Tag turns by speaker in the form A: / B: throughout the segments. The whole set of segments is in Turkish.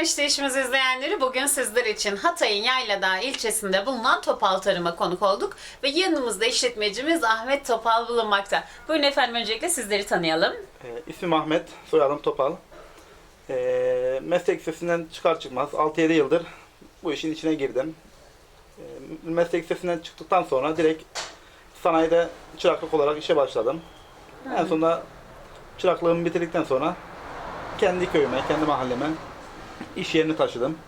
A: işimiz izleyenleri bugün sizler için Hatay'ın Yayladağ ilçesinde bulunan Topal Tarım'a konuk olduk ve yanımızda işletmecimiz Ahmet Topal bulunmakta. Buyurun efendim öncelikle sizleri tanıyalım.
B: E, ismim Ahmet, soyadım Topal. E, meslek lisesinden çıkar çıkmaz 6-7 yıldır bu işin içine girdim. E, meslek lisesinden çıktıktan sonra direkt sanayide çıraklık olarak işe başladım. En sonunda çıraklığımı bitirdikten sonra kendi köyüme, kendi mahalleme iş yerini taşıdım.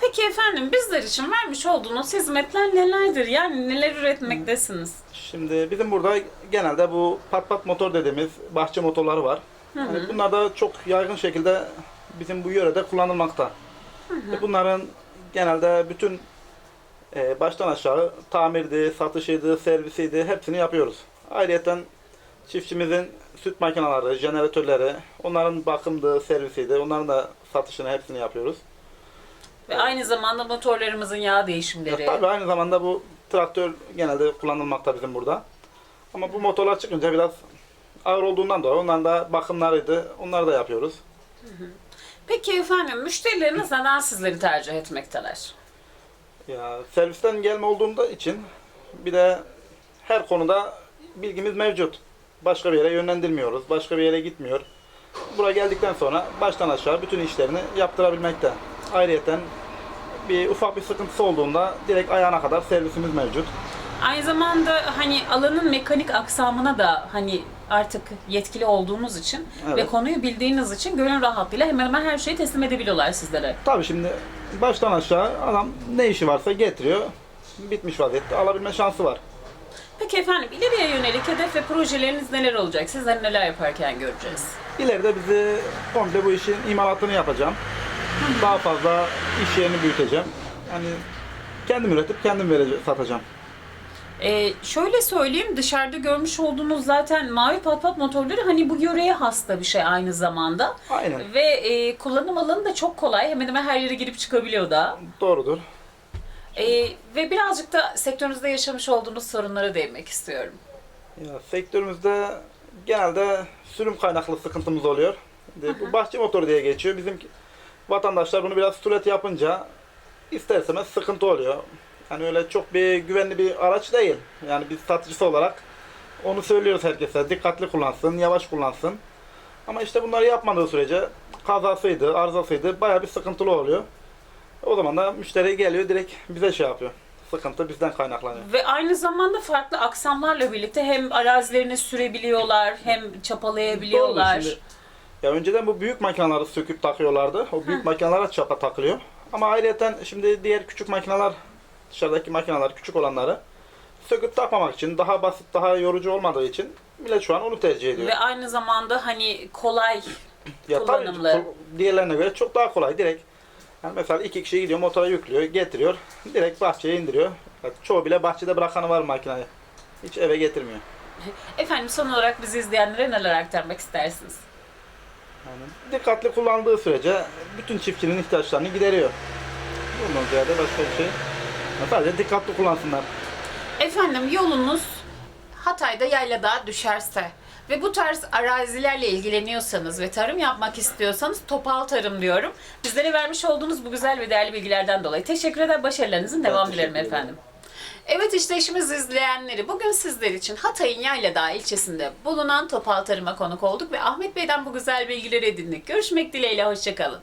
A: Peki efendim bizler için vermiş olduğunuz hizmetler nelerdir? Yani neler üretmektesiniz?
B: Şimdi bizim burada genelde bu pat pat motor dediğimiz bahçe motorları var. Yani bunlar da çok yaygın şekilde bizim bu yörede kullanılmakta. Ve Bunların genelde bütün e, baştan aşağı tamirdi, satışıydı, servisiydi hepsini yapıyoruz. Ayrıca çiftçimizin süt makineleri, jeneratörleri, onların bakımdı, servisiydi, onların da satışını hepsini yapıyoruz.
A: Ve aynı zamanda motorlarımızın yağ
B: Ya,
A: değişimleri.
B: tabii aynı zamanda bu traktör genelde kullanılmakta bizim burada. Ama bu motorlar çıkınca biraz ağır olduğundan dolayı onların da bakımlarıydı. Onları da yapıyoruz.
A: Peki efendim müşterileriniz neden sizleri tercih etmekteler?
B: Ya servisten gelme olduğunda için bir de her konuda bilgimiz mevcut. Başka bir yere yönlendirmiyoruz. Başka bir yere gitmiyor. Buraya geldikten sonra baştan aşağı bütün işlerini yaptırabilmekte. Ayrıyeten bir ufak bir sıkıntısı olduğunda direkt ayağına kadar servisimiz mevcut.
A: Aynı zamanda hani alanın mekanik aksamına da hani artık yetkili olduğunuz için
B: Evet.
A: ve konuyu bildiğiniz için gönül rahatlığıyla hemen hemen her şeyi teslim edebiliyorlar sizlere.
B: Tabii şimdi baştan aşağı adam ne işi varsa getiriyor. Bitmiş vaziyette alabilme şansı var.
A: Peki efendim ileriye yönelik hedef ve projeleriniz neler olacak? Sizler neler yaparken göreceğiz?
B: İleride bizi komple bu işin imalatını yapacağım. Daha fazla iş yerini büyüteceğim. Yani kendim üretip kendim vereceğim, satacağım.
A: Ee, şöyle söyleyeyim dışarıda görmüş olduğunuz zaten mavi patpat motorları hani bu yöreye hasta bir şey aynı zamanda.
B: Aynen.
A: Ve e, kullanım alanı da çok kolay. Hemen hemen her yere girip çıkabiliyor da.
B: Doğrudur.
A: Ee, ve birazcık da sektörünüzde yaşamış olduğunuz sorunlara değinmek istiyorum.
B: Ya, sektörümüzde genelde sürüm kaynaklı sıkıntımız oluyor. Bu bahçe motoru diye geçiyor. Bizim vatandaşlar bunu biraz sulet yapınca isterseniz sıkıntı oluyor. Yani öyle çok bir güvenli bir araç değil. Yani biz satıcısı olarak onu söylüyoruz herkese. Dikkatli kullansın, yavaş kullansın. Ama işte bunları yapmadığı sürece kazasıydı, arızasıydı bayağı bir sıkıntılı oluyor. O zaman da müşteri geliyor direkt bize şey yapıyor. Sıkıntı bizden kaynaklanıyor.
A: Ve aynı zamanda farklı aksamlarla birlikte hem arazilerini sürebiliyorlar hem çapalayabiliyorlar.
B: Doğru, şimdi- ya önceden bu büyük makineleri söküp takıyorlardı. O büyük makinelere çapa takılıyor. Ama ayrıca şimdi diğer küçük makineler, dışarıdaki makineler küçük olanları söküp takmamak için, daha basit, daha yorucu olmadığı için millet şu an onu tercih ediyor.
A: Ve aynı zamanda hani kolay
B: ya
A: kullanımlı.
B: kol- diğerlerine göre çok daha kolay. Direkt yani mesela iki kişi gidiyor motora yüklüyor, getiriyor. Direkt bahçeye indiriyor. Yani çoğu bile bahçede bırakanı var makineyi. Hiç eve getirmiyor.
A: Efendim son olarak bizi izleyenlere neler aktarmak istersiniz?
B: Yani dikkatli kullandığı sürece bütün çiftçinin ihtiyaçlarını gideriyor. Bundan ziyade başka bir şey. Sadece dikkatli kullansınlar.
A: Efendim yolunuz Hatay'da Yayladağ'a düşerse ve bu tarz arazilerle ilgileniyorsanız ve tarım yapmak istiyorsanız Topal Tarım diyorum. Bizlere vermiş olduğunuz bu güzel ve değerli bilgilerden dolayı teşekkür eder. Başarılarınızın devam dilerim efendim. Evet işte işimiz izleyenleri bugün sizler için Hatay'ın Yayladağ ilçesinde bulunan Topal Tarım'a konuk olduk ve Ahmet Bey'den bu güzel bilgileri edindik. Görüşmek dileğiyle hoşçakalın.